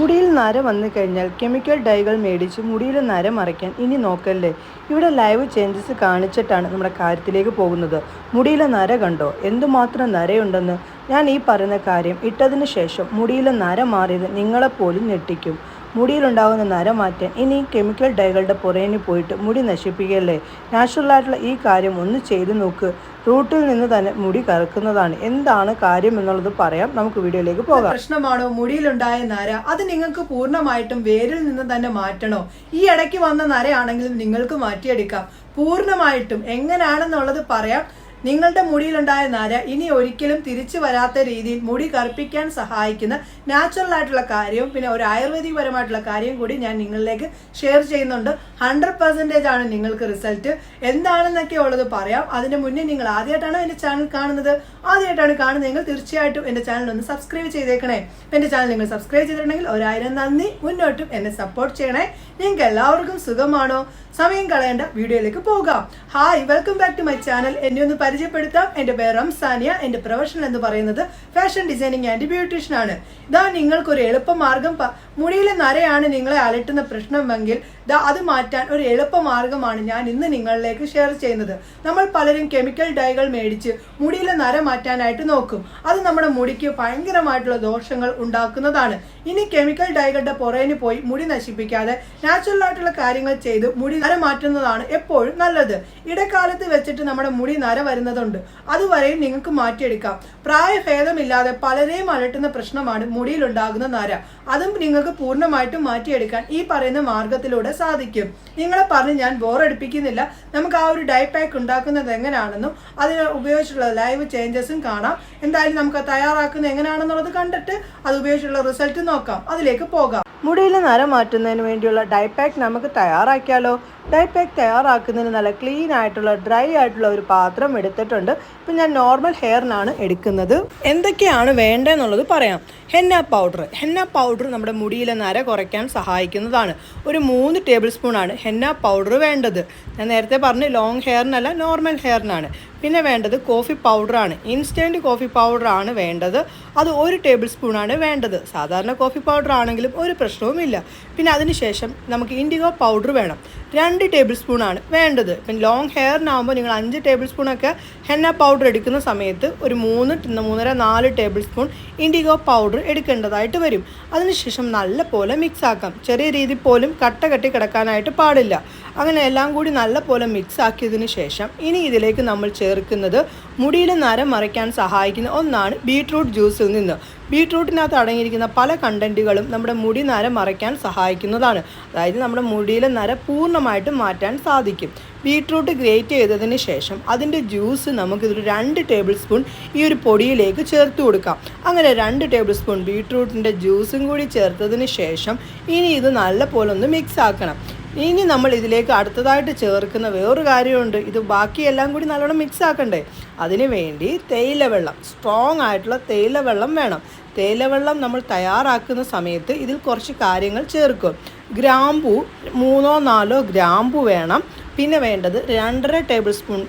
മുടിയിൽ നര വന്നു കഴിഞ്ഞാൽ കെമിക്കൽ ഡൈകൾ മേടിച്ച് മുടിയിൽ നര മറയ്ക്കാൻ ഇനി നോക്കല്ലേ? ഇവിടെ ലൈവ് ചേഞ്ചസ് കാണിച്ചിട്ടാണ് നമ്മുടെ കാര്യത്തിലേക്ക് പോകുന്നത്. മുടിയിലെ നര കണ്ടോ? എന്തുമാത്രം നരയുണ്ടെന്ന്? ഞാൻ ഈ പറയുന്ന കാര്യം ഇട്ടതിന് ശേഷം മുടിയിലെ നര മാറിയത് നിങ്ങളെപ്പോലും ഞെട്ടിക്കും. മുടിയിലുണ്ടാകുന്ന നരം മാറ്റാൻ ഇനി കെമിക്കൽ ഡൈകളുടെ പുറകിന് പോയിട്ട് മുടി നശിപ്പിക്കല്ലേ? നാച്ചുറലായിട്ടുള്ള ഈ കാര്യം ഒന്ന് ചെയ്തു നോക്ക്. റൂട്ടിൽ നിന്ന് തന്നെ മുടി കറക്കുന്നതാണ്. എന്താണ് കാര്യം എന്നുള്ളത് പറയാം. നമുക്ക് വീഡിയോയിലേക്ക് പോകാം. പ്രശ്നമാണോ? മുടിയിലുണ്ടായ നര അത് നിങ്ങൾക്ക് പൂർണമായിട്ടും വേരിൽ നിന്ന് തന്നെ മാറ്റണോ? ഈ ഇടയ്ക്ക് വന്ന നരയാണെങ്കിലും നിങ്ങൾക്ക് മാറ്റിയെടുക്കാം. പൂർണമായിട്ടും എങ്ങനെയാണെന്നുള്ളത് പറയാം. നിങ്ങളുടെ മുടിയിലുണ്ടായ നര ഇനി ഒരിക്കലും തിരിച്ചു വരാത്ത രീതിയിൽ മുടി കറുപ്പിക്കാൻ സഹായിക്കുന്ന നാച്ചുറൽ ആയിട്ടുള്ള കാര്യവും പിന്നെ ഒരു ആയുർവേദിക് പരമായിട്ടുള്ള കാര്യം കൂടി ഞാൻ നിങ്ങളിലേക്ക് ഷെയർ ചെയ്യുന്നുണ്ട്. ഹൺഡ്രഡ് പെർസെന്റേജ് ആണ് നിങ്ങൾക്ക് റിസൾട്ട് എന്താണെന്നൊക്കെ ഉള്ളത് പറയാം. അതിന് മുന്നേ നിങ്ങൾ ആദ്യമായിട്ടാണ് എന്റെ ചാനൽ കാണുന്നത്. ആദ്യമായിട്ടാണ് കാണുന്നതെങ്കിൽ തീർച്ചയായിട്ടും എന്റെ ചാനൽ ഒന്ന് സബ്സ്ക്രൈബ് ചെയ്തേക്കണേ. എന്റെ ചാനൽ നിങ്ങൾ സബ്സ്ക്രൈബ് ചെയ്തിട്ടുണ്ടെങ്കിൽ ഒരായിരം നന്ദി. മുന്നോട്ടും എന്നെ സപ്പോർട്ട് ചെയ്യണേ. നിങ്ങൾക്ക് എല്ലാവർക്കും സുഖമാണോ? സമയം കളയേണ്ട വീഡിയോയിലേക്ക് പോകാം. Hi welcome back to my channel എന്നെ ഒന്ന് പരിചയപ്പെടുത്താം. എന്റെ പേര് റംസാനിയ. എന്റെ പ്രൊഫഷൻ എന്ന് പറയുന്നത് ഫാഷൻ ഡിസൈനിങ് ആൻഡ് ബ്യൂട്ടീഷ്യൻ ആണ്. ഇതാ നിങ്ങൾക്കൊരു എളുപ്പമാർഗം. മുടിയിലെ നരയാണ് നിങ്ങളെ അലട്ടുന്ന പ്രശ്നമെങ്കിൽ അത് മാറ്റാൻ ഒരു എളുപ്പമാർഗമാണ് ഞാൻ ഇന്ന് നിങ്ങളിലേക്ക് ഷെയർ ചെയ്യുന്നത്. നമ്മൾ പലരും കെമിക്കൽ ഡൈകൾ മേടിച്ച് മുടിയിലെ നര മാറ്റാനായിട്ട് നോക്കും. അത് നമ്മുടെ മുടിക്ക് ഭയങ്കരമായിട്ടുള്ള ദോഷങ്ങൾ ഉണ്ടാക്കുന്നതാണ്. ഇനി കെമിക്കൽ ഡൈകളുടെ പുറകിന് പോയി മുടി നശിപ്പിക്കാതെ നാച്ചുറൽ ആയിട്ടുള്ള കാര്യങ്ങൾ ചെയ്ത് മുടി നര മാറ്റുന്നതാണ് എപ്പോഴും നല്ലത്. ഇടക്കാലത്ത് വെച്ചിട്ട് നമ്മുടെ മുടി നര വരുന്നതുണ്ട്. അതുവരെയും നിങ്ങൾക്ക് മാറ്റിയെടുക്കാം. പ്രായഭേദമില്ലാതെ പലരെയും അലട്ടുന്ന പ്രശ്നമാണ് മുടിയിലുണ്ടാകുന്ന നര. അതും നിങ്ങൾക്ക് പൂർണമായിട്ടും മാറ്റിയെടുക്കാൻ ഈ പറയുന്ന മാർഗത്തിലൂടെ സാധിക്കും. നിങ്ങളെ പറഞ്ഞ് ഞാൻ ബോറടിപ്പിക്കുന്നില്ല നമുക്ക് ആ ഒരു ഡൈ പാക്ക് ഉണ്ടാക്കുന്നത് എങ്ങനെയാണെന്നും അതിന് ഉപയോഗിച്ചിട്ടുള്ള ലൈവ് ചേഞ്ചസും കാണാം. എന്തായാലും നമുക്ക് തയ്യാറാക്കുന്നത് എങ്ങനെയാണെന്നുള്ളത് കണ്ടിട്ട് അത് ഉപയോഗിച്ചുള്ള റിസൾട്ട് നോക്കാം. അതിലേക്ക് പോകാം. മുടിയിൽ നിറം മാറ്റുന്നതിന് വേണ്ടിയുള്ള ഡൈ പാക്ക് നമുക്ക് തയ്യാറാക്കിയാലോ? ഡൈ പാക്ക് തയ്യാറാക്കുന്നതിന് നല്ല ക്ലീൻ ആയിട്ടുള്ള ഡ്രൈ ആയിട്ടുള്ള ഒരു പാത്രം എടുത്തിട്ടുണ്ട്. ഇപ്പം ഞാൻ നോർമൽ ഹെയറിനാണ് എടുക്കുന്നത്. എന്തൊക്കെയാണ് വേണ്ടതെന്നുള്ളത് പറയാം. ഹെന്ന പൗഡർ ഹെന്ന പൗഡർ നമ്മുടെ മുടിയിലെ നര കുറയ്ക്കാൻ സഹായിക്കുന്നതാണ്. ഒരു മൂന്ന് ടേബിൾ സ്പൂണാണ് ഹെന്ന പൗഡർ വേണ്ടത്. ഞാൻ നേരത്തെ പറഞ്ഞു ലോങ് ഹെയറിനല്ല നോർമൽ ഹെയറിനാണ് പിന്നെ വേണ്ടത് കോഫി പൗഡറാണ് ഇൻസ്റ്റന്റ് കോഫി പൗഡറാണ് വേണ്ടത്. അത് ഒരു ടേബിൾ സ്പൂണാണ് വേണ്ടത്. സാധാരണ കോഫി പൗഡർ ആണെങ്കിലും ഒരു പ്രശ്നവുമില്ല. പിന്നെ അതിനുശേഷം നമുക്ക് ഇൻഡിഗോ പൗഡർ വേണം. രണ്ട് ടേബിൾ സ്പൂണാണ് വേണ്ടത്. പിന്നെ ലോങ് ഹെയറിനാകുമ്പോൾ നിങ്ങൾ അഞ്ച് ടേബിൾ സ്പൂണൊക്കെ ഹെന്ന പൗഡർ എടുക്കുന്ന സമയത്ത് ഒരു മൂന്ന് മൂന്നര നാല് ടേബിൾ സ്പൂൺ ഇൻഡിഗോ പൗഡർ എടുക്കേണ്ടതായിട്ട് വരും. അതിനുശേഷം നല്ല പോലെ മിക്സ് ആക്കാം. ചെറിയ രീതിയിൽ പോലും കട്ട കെട്ടി കിടക്കാനായിട്ട് പാടില്ല. അങ്ങനെ എല്ലാം കൂടി നല്ല പോലെ മിക്സ് ആക്കിയതിന് ശേഷം ഇനി ഇതിലേക്ക് നമ്മൾ ചേർക്കുന്നത് മുടിയിലെ നരം മറയ്ക്കാൻ സഹായിക്കുന്ന ഒന്നാണ് ബീട്രൂട്ട് ജ്യൂസിൽ നിന്ന്. ബീട്രൂട്ടിനകത്ത് അടങ്ങിയിരിക്കുന്ന പല കണ്ടന്റുകളും നമ്മുടെ മുടി നര മറയ്ക്കാൻ സഹായിക്കുന്നതാണ്. അതായത് നമ്മുടെ മുടിയിലെ നര പൂർണമായിട്ടും മാറ്റാൻ സാധിക്കും. ബീട്രൂട്ട് ഗ്രേറ്റ് ചെയ്തതിന് ശേഷം അതിന്റെ ജ്യൂസ് നമുക്കിതിൽ രണ്ട് ടേബിൾ സ്പൂൺ ഈ ഒരു പൊടിയിലേക്ക് ചേർത്ത് കൊടുക്കാം. അങ്ങനെ രണ്ട് ടേബിൾ സ്പൂൺ ബീട്രൂട്ടിന്റെ ജ്യൂസും കൂടി ചേർത്തതിന് ശേഷം ഇനി ഇത് നല്ല പോലെ ഒന്ന് മിക്സ് ആക്കണം. ഇനി നമ്മൾ ഇതിലേക്ക് അടുത്തതായിട്ട് ചേർക്കുന്ന വേറൊരു കാര്യമുണ്ട്. ഇത് ബാക്കിയെല്ലാം കൂടി നല്ലോണം മിക്സ് ആക്കണ്ടേ? അതിന് വേണ്ടി തേയില വെള്ളം സ്ട്രോങ് ആയിട്ടുള്ള തേയില വെള്ളം വേണം. തേയില വെള്ളം നമ്മൾ തയ്യാറാക്കുന്ന സമയത്ത് ഇതിൽ കുറച്ച് കാര്യങ്ങൾ ചേർക്കും. ഗ്രാമ്പു മൂന്നോ നാലോ ഗ്രാമ്പു വേണം. പിന്നെ വേണ്ടത് രണ്ടര ടേബിൾ സ്പൂൺ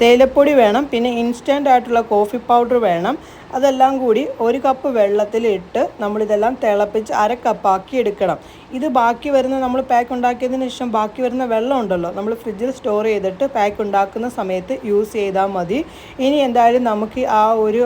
തേയിലപ്പൊടി വേണം പിന്നെ ഇൻസ്റ്റന്റ് ആയിട്ടുള്ള കോഫി പൗഡർ വേണം. അതെല്ലാം കൂടി ഒരു കപ്പ് വെള്ളത്തിലിട്ട് നമ്മളിതെല്ലാം തിളപ്പിച്ച് അര കപ്പാക്കി എടുക്കണം. ഇത് ബാക്കി വരുന്ന നമ്മൾ പാക്ക് ഉണ്ടാക്കിയതിന് ശേഷം ബാക്കി വരുന്ന വെള്ളം ഉണ്ടല്ലോ നമ്മൾ ഫ്രിഡ്ജിൽ സ്റ്റോർ ചെയ്തിട്ട് പാക്ക് ഉണ്ടാക്കുന്ന സമയത്ത് യൂസ് ചെയ്താൽ മതി. ഇനി എന്തായാലും നമുക്ക് ആ ഒരു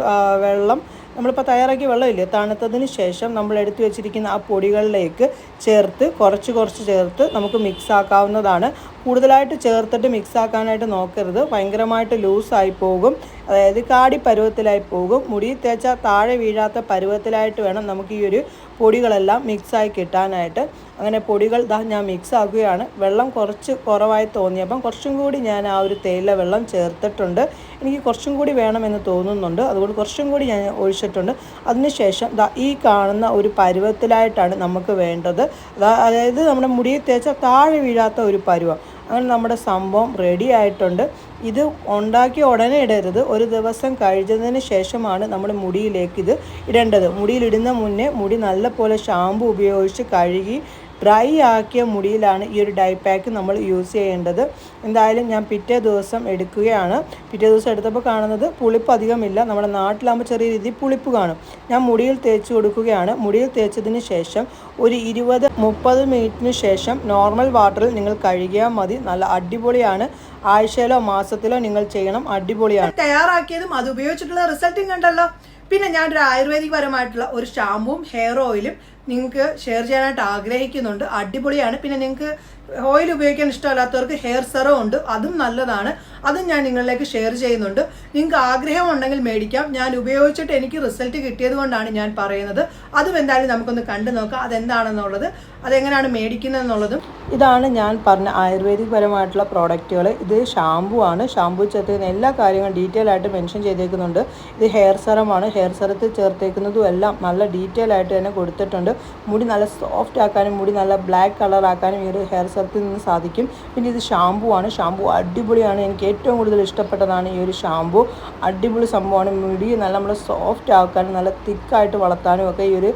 വെള്ളം നമ്മളിപ്പോൾ തയ്യാറാക്കിയ വെള്ളമില്ലേ തണുത്തതിന് ശേഷം നമ്മൾ എടുത്തു വെച്ചിരിക്കുന്ന ആ പൊടികളിലേക്ക് ചേർത്ത് കുറച്ച് കുറച്ച് ചേർത്ത് നമുക്ക് മിക്സ് ആക്കാവുന്നതാണ്. കൂടുതലായിട്ട് ചേർത്തിട്ട് മിക്സ് ആക്കാനായിട്ട് നോക്കരുത്. ഭയങ്കരമായിട്ട് ലൂസായി പോകും. അതായത് കാടി പരുവത്തിലായി പോകും. മുടി തേച്ചാൽ താഴെ വീഴാത്ത പരുവത്തിലായിട്ട് വേണം നമുക്ക് ഈ ഒരു പൊടികളെല്ലാം മിക്സായി കിട്ടാനായിട്ട്. അങ്ങനെ പൊടികൾ ദാ ഞാൻ മിക്സ് ആക്കുകയാണ്. വെള്ളം കുറച്ച് കുറവായി തോന്നിയപ്പം കുറച്ചും കൂടി ഞാൻ ആ ഒരു തേയില വെള്ളം ചേർത്തിട്ടുണ്ട്. എനിക്ക് കുറച്ചും കൂടി വേണമെന്ന് തോന്നുന്നുണ്ട്. അതുകൊണ്ട് കുറച്ചും കൂടി ഞാൻ ഒഴിച്ചിട്ടുണ്ട്. അതിനുശേഷം ദാ ഈ കാണുന്ന ഒരു പരുവത്തിലായിട്ടാണ് നമുക്ക് വേണ്ടത്. അതാ- അതായത് നമ്മുടെ മുടിയിൽ തേച്ചാൽ താഴെ വീഴാത്ത ഒരു പരുവം. അങ്ങനെ നമ്മുടെ സംഭവം റെഡി ആയിട്ടുണ്ട്. ഇത് ഉണ്ടാക്കി ഉടനെ ഇടരുത്. ഒരു ദിവസം കഴിഞ്ഞതിന് ശേഷമാണ് നമ്മൾ മുടിയിലേക്ക് ഇത് ഇടേണ്ടത്. മുടിയിലിടുന്ന മുന്നേ മുടി നല്ലപോലെ ഷാമ്പു ഉപയോഗിച്ച് കഴുകി ഡ്രൈ ആക്കിയ മുടിയിലാണ് ഈ ഒരു ഡൈ പാക്ക് നമ്മൾ യൂസ് ചെയ്യേണ്ടത്. എന്തായാലും ഞാൻ പിറ്റേ ദിവസം എടുക്കുകയാണ്. പിറ്റേ ദിവസം എടുത്തപ്പോൾ കാണുന്നത് പുളിപ്പ് അധികമില്ല. നമ്മുടെ നാട്ടിലാകുമ്പോൾ ചെറിയ രീതിയിൽ പുളിപ്പ് കാണും. ഞാൻ മുടിയിൽ തേച്ച് കൊടുക്കുകയാണ്. മുടിയിൽ തേച്ചതിന് ശേഷം ഒരു ഇരുപത് മുപ്പത് മിനിറ്റിന് ശേഷം നോർമൽ വാട്ടറിൽ നിങ്ങൾ കഴുകിയാൽ മതി. നല്ല അടിപൊളിയാണ്. ആഴ്ചയിലോ മാസത്തിലോ നിങ്ങൾ ചെയ്യണം. അടിപൊളിയാണ്. തയ്യാറാക്കിയതും അത് ഉപയോഗിച്ചിട്ടുള്ള റിസൾട്ടും കണ്ടല്ലോ. പിന്നെ ഞാൻ ഒരു ആയുർവേദിക് പരമായിട്ടുള്ള ഒരു ഷാമ്പുവും ഹെയർ ഓയിലും നിങ്ങൾക്ക് ഷെയർ ചെയ്യാനായിട്ട് ആഗ്രഹിക്കുന്നുണ്ട്. അടിപൊളിയാണ്. പിന്നെ നിങ്ങൾക്ക് ഓയിൽ ഉപയോഗിക്കാൻ ഇഷ്ടമല്ലാത്തവർക്ക് ഹെയർ സെറം ഉണ്ട്. അതും നല്ലതാണ്. അതും ഞാൻ നിങ്ങളിലേക്ക് ഷെയർ ചെയ്യുന്നുണ്ട്. നിങ്ങൾക്ക് ആഗ്രഹം ഉണ്ടെങ്കിൽ മേടിക്കാം. ഞാൻ ഉപയോഗിച്ചിട്ട് എനിക്ക് റിസൾട്ട് കിട്ടിയത് കൊണ്ടാണ് ഞാൻ പറയുന്നത്. അതും എന്തായാലും നമുക്കൊന്ന് കണ്ടു നോക്കാം. അതെന്താണെന്നുള്ളത് അതെങ്ങനെയാണ് മേടിക്കുന്നതെന്നുള്ളതും. ഇതാണ് ഞാൻ പറഞ്ഞ ആയുർവേദിക് പരമായിട്ടുള്ള പ്രോഡക്റ്റുകൾ ഇത് ഷാമ്പു ആണ്. ഷാമ്പു ചേർത്തേക്കുന്ന എല്ലാ കാര്യങ്ങളും ഡീറ്റെയിൽ ആയിട്ട് മെൻഷൻ ചെയ്തേക്കുന്നുണ്ട്. ഇത് ഹെയർ സെറമാണ് ഹെയർ സെറത്തിൽ ചേർത്തേക്കുന്നതും എല്ലാം നല്ല ഡീറ്റെയിൽ ആയിട്ട് തന്നെ കൊടുത്തിട്ടുണ്ട്. മുടി നല്ല സോഫ്റ്റ് ആക്കാനും മുടി നല്ല ബ്ലാക്ക് കളർ ആക്കാനും ഈ ഒരു ഹെയർ സെറത്തിൽ നിന്ന് സാധിക്കും. പിന്നെ ഇത് ഷാമ്പു ആണ്. ഷാമ്പു അടിപൊളിയാണ്. എനിക്ക് ഏറ്റവും കൂടുതൽ ഇഷ്ടപ്പെട്ടതാണ് ഈ ഒരു ഷാമ്പു അടിപൊളി സംഭവമാണ്. മുടി നല്ല നമ്മൾ സോഫ്റ്റ് ആക്കാനും നല്ല തിക്കായിട്ട് വളർത്താനും ഒക്കെ ഈ ഒരു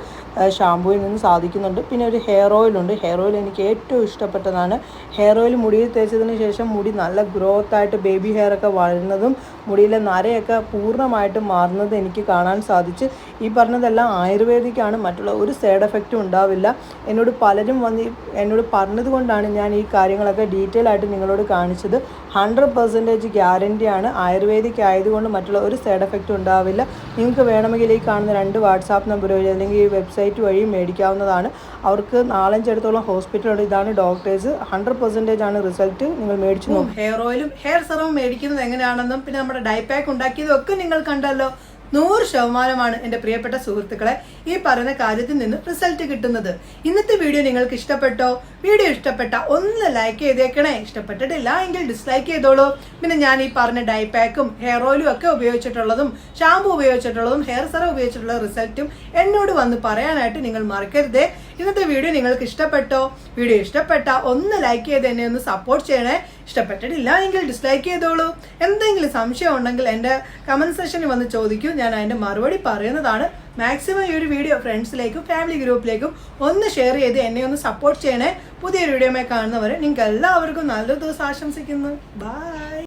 ഷാമ്പുവിൽ നിന്ന് സാധിക്കുന്നുണ്ട്. പിന്നെ ഒരു ഹെയർ ഓയിലുണ്ട് ഹെയർ ഓയിൽ എനിക്ക് ഏറ്റവും ഇഷ്ടപ്പെട്ടതാണ്. ഹെയർ ഓയിൽ മുടിയിൽ തേച്ചതിന് ശേഷം മുടി നല്ല ഗ്രോത്ത് ആയിട്ട് ബേബി ഹെയർ ഒക്കെ വളരുന്നതും മുടിയിലെ നരയൊക്കെ പൂർണമായിട്ട് മാറുന്നത് എനിക്ക് കാണാൻ സാധിച്ച്. ഈ പറഞ്ഞതെല്ലാം ആയുർവേദിക്കാണ്. മറ്റുള്ള ഒരു സൈഡ് എഫക്റ്റും ഉണ്ടാവില്ല. എന്നോട് പലരും വന്ന് എന്നോട് പറഞ്ഞതുകൊണ്ടാണ് ഞാൻ ഈ കാര്യങ്ങളൊക്കെ ഡീറ്റെയിൽ ആയിട്ട് നിങ്ങളോട് കാണിച്ചത്. ഹൺഡ്രഡ് പെർസെന്റേജ് ഗ്യാരന്റിയാണ് ആയുർവേദിക് ആയതുകൊണ്ട് മറ്റുള്ള ഒരു സൈഡ് എഫക്റ്റും ഉണ്ടാവില്ല. നിങ്ങൾക്ക് വേണമെങ്കിൽ ഈ കാണുന്ന രണ്ട് വാട്സാപ്പ് നമ്പർ വഴി അല്ലെങ്കിൽ ഈ വെബ്സൈറ്റ് വഴി മേടിക്കാവുന്നതാണ്. അവർക്ക് നാലഞ്ചിടത്തോളം ഹോസ്പിറ്റലുണ്ട് ഇതാണ് ഡോക്ടേഴ്സ് ഹൺഡ്രഡ് പെർസെന്റേജ് ആണ് റിസൾട്ട് നിങ്ങൾ മേടിച്ചു ഹെയർ ഓയിലും ഹെയർ സെറവും മേടിക്കുന്നത് എങ്ങനെയാണെന്നും പിന്നെ നമ്മുടെ ഡൈ പാക്ക് ഉണ്ടാക്കിയതും ഒക്കെ നിങ്ങൾ കണ്ടല്ലോ. നൂറ് ശതമാനമാണ് എന്റെ പ്രിയപ്പെട്ട സുഹൃത്തുക്കളെ ഈ പറയുന്ന കാര്യത്തിൽ നിന്ന് റിസൾട്ട് കിട്ടുന്നത്. ഇന്നത്തെ വീഡിയോ നിങ്ങൾക്ക് ഇഷ്ടപ്പെട്ടോ? വീഡിയോ ഇഷ്ടപ്പെട്ട ഒന്ന് ലൈക്ക് ചെയ്തേക്കണേ. ഇഷ്ടപ്പെട്ടിട്ടില്ല എങ്കിൽ ഡിസ്ലൈക്ക് ചെയ്തോളൂ. പിന്നെ ഞാൻ ഈ പറഞ്ഞ ഡൈ പാക്കും ഹെയർ ഓയിലും ഒക്കെ ഉപയോഗിച്ചിട്ടുള്ളതും ഷാമ്പു ഉപയോഗിച്ചിട്ടുള്ളതും ഹെയർ സെറം ഉപയോഗിച്ചിട്ടുള്ള റിസൾട്ടും എന്നോട് വന്ന് പറയാനായിട്ട് നിങ്ങൾ മറക്കരുതേ. ഇന്നത്തെ വീഡിയോ നിങ്ങൾക്ക് ഇഷ്ടപ്പെട്ടോ? വീഡിയോ ഇഷ്ടപ്പെട്ട ഒന്ന് ലൈക്ക് ചെയ്ത് എന്നെ ഒന്ന് സപ്പോർട്ട് ചെയ്യണേ. ഇഷ്ടപ്പെട്ടിട്ടില്ല എങ്കിൽ ഡിസ്ലൈക്ക് ചെയ്തോളൂ. എന്തെങ്കിലും സംശയം ഉണ്ടെങ്കിൽ എന്റെ കമന്റ് സെക്ഷനിൽ വന്ന് ചോദിക്കൂ. ഞാൻ അതിന്റെ മറുപടി പറയുന്നതാണ്. മാക്സിമം ഈ ഒരു വീഡിയോ ഫ്രണ്ട്സിലേക്കും ഫാമിലി ഗ്രൂപ്പിലേക്കും ഒന്ന് ഷെയർ ചെയ്ത് എന്നെ ഒന്ന് സപ്പോർട്ട് ചെയ്യണേ. പുതിയൊരു വീഡിയോമായി കാണുന്നവരെ നിങ്ങൾക്ക് എല്ലാവർക്കും നല്ലൊരു ദിവസം ആശംസിക്കുന്നു. ബൈ